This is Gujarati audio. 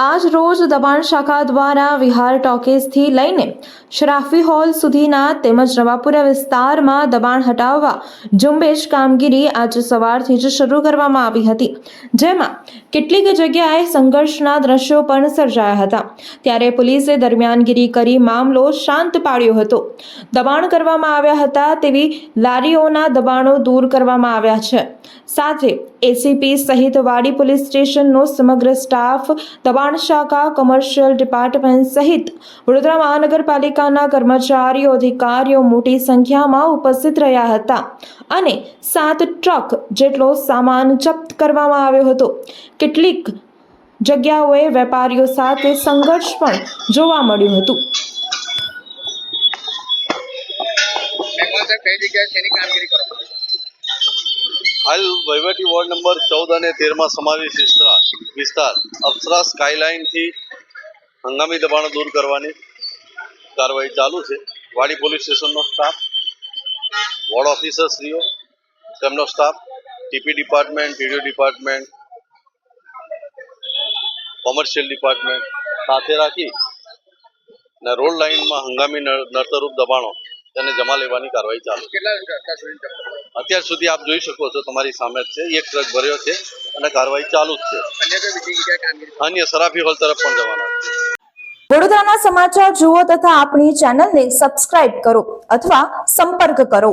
આજ રોજ દબાણ શાખા દ્વારા વિહાર ટોકીઝથી લઈને શરાફી હોલ સુધીના તેમજ નવાપુરા વિસ્તારમાં દબાણ હટાવવા ઝુંબેશ કામગીરી આજે સવારથી જ શરૂ કરવામાં આવી હતી. જેમાં કેટલીક જગ્યાએ સંઘર્ષના દ્રશ્યો પણ સર્જાયા હતા. ત્યારે પોલીસે દરમિયાનગીરી કરી મામલો શાંત પાડ્યો હતો. દબાણ કરવામાં આવ્યા હતા તેવી લારીઓના દબાણો દૂર કરવામાં આવ્યા છે. સાથે એસીપી સહિત વાડી પોલીસ સ્ટેશનનો સમગ્ર સ્ટાફ દબાણ શાખા કોમર્શિયલ ડિપાર્ટમેન્ટ સહિત વડોદરા મહાનગરપાલિકાના કર્મચારીઓ, અધિકારીઓ મોટી સંખ્યામાં ઉપસ્થિત રહ્યા હતા અને સાત ટ્રક જેટલો સામાન જપ્ત કરવામાં આવ્યો હતો. કેટલીક જગ્યાઓએ વેપારીઓ સાથે સંઘર્ષ પણ જોવા મળ્યું હતું. કઈ જગ્યાએ શેની કામગીરી કરો હાલ વહીવટી વોર્ડ નંબર ચૌદ અને તેરમાં સમાવેશ વિસ્તાર વિસ્તાર અપ્સરા સ્કાયલાઇનથી હંગામી દબાણો દૂર કરવાની કાર્યવાહી ચાલુ છે. વાડી પોલીસ સ્ટેશનનો સ્ટાફ વોર્ડ ઓફિસરશ્રીઓ, તેમનો staff TP department TDO department, commercial department સાથે રાખી ને રોડ લાઇનમાં હંગામી નડતરરૂપ દબાણો તેને જમા લેવાની કાર્યવાહી ચાલુ અત્યાર સુધી આપ જોઈ શકો છો તમારી સામે જ છે એક ટ્રક ભર્યો છે અને કાર્યવાહી ચાલુ જ છે? અન્ય સરાફી હોલ તરફ પણ જવાના વડોદરાના સમાચાર જુઓ તથા આપણી ચેનલને સબસ્ક્રાઇબ કરો અથવા સંપર્ક કરો.